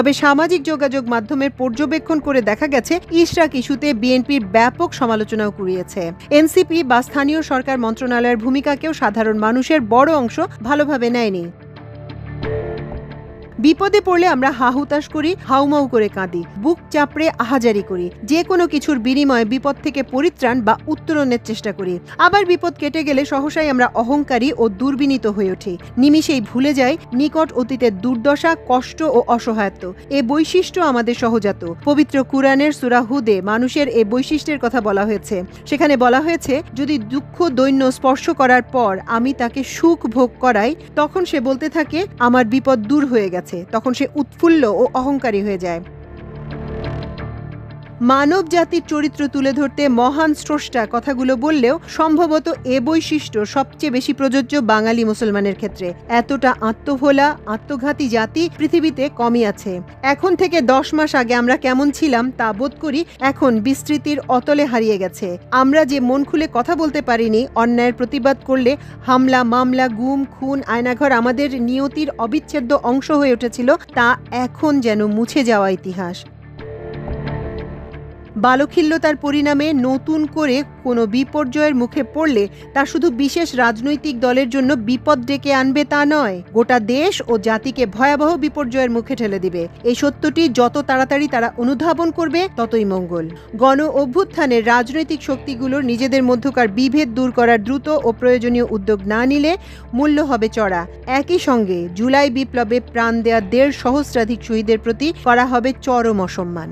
তবে সামাজিক যোগাযোগ মাধ্যমের পর্যবেক্ষণ করে দেখা গেছে, ইশরাক ইস্যুতে বিএনপির ব্যাপক সমালোচনাও কুড়িয়েছে। এনসিপি বা স্থানীয় সরকার মন্ত্রণালয়ের ভূমিকাকেও সাধারণ মানুষের বড় অংশ ভালোভাবে নেয়নি। বিপদে পড়লে আমরা হাহুতাশ করি হাউমাউ করে কাঁদি, বুক চাপড়ে আহাজারি করি, যে কোনো কিছুর বিনিময়ে বিপদ থেকে পরিত্রাণ বা উত্তরণের চেষ্টা করি। আবার বিপদ কেটে গেলে সহসাই আমরা অহংকারী ও দুর্বিনীত হয়ে উঠি। নিমিষেই ভুলে যাই, নিকট অতীতের দুর্দশা, কষ্ট ও অসহায়ত্ব। এ বৈশিষ্ট্য আমাদের সহজাত। পবিত্র কুরআনের সুরা হুদে মানুষের এ বৈশিষ্ট্যের কথা বলা হয়েছে। সেখানে বলা হয়েছে, যদি দুঃখ, দৈন্য স্পর্শ করার পর আমি তাকে সুখ ভোগ করাই, তখন সে বলতে থাকে, আমার বিপদ দূর হয়ে গেছে। তখন সে উৎফুল্ল ও অহংকারী হয়ে যায়। মানব জাতির চরিত্র তুলে ধরতে মহান স্রষ্টা কথাগুলো বললেও সম্ভবত এ বৈশিষ্ট্য সবচেয়ে বেশি প্রযোজ্য বাঙালি মুসলমানের ক্ষেত্রে। এতটা আত্মভোলা, আত্মঘাতী জাতি পৃথিবীতে কমই আছে। এখন থেকে দশ মাস আগে আমরা কেমন ছিলাম তা বোধ করি এখন বিস্তৃতির অতলে হারিয়ে গেছে। আমরা যে মন খুলে কথা বলতে পারিনি, অন্যায়ের প্রতিবাদ করলে হামলা, মামলা, গুম, খুন, আয়নাঘর আমাদের নিয়তির অবিচ্ছেদ্য অংশ হয়ে উঠেছিল, তা এখন যেন মুছে যাওয়া ইতিহাস। বালখিল্যতার পরিণামে নতুন করে কোনো বিপর্যয়ের মুখে পড়লে তা শুধু বিশেষ রাজনৈতিক দলের জন্য বিপদ ডেকে আনবে তা নয়, গোটা দেশ ও জাতিকে ভয়াবহ বিপর্যয়ের মুখে ঠেলে দিবে। এই সত্যটি যত তাড়াতাড়ি তারা অনুধাবন করবে, ততই মঙ্গল। গণ অভ্যুত্থানের রাজনৈতিক শক্তিগুলোর নিজেদের মধ্যকার বিভেদ দূর করার দ্রুত ও প্রয়োজনীয় উদ্যোগ না নিলে মূল্য হবে চড়া। একই সঙ্গে জুলাই বিপ্লবে প্রাণ দেয়া দেড় সহস্রাধিক শহীদের প্রতি করা হবে চরম অসম্মান।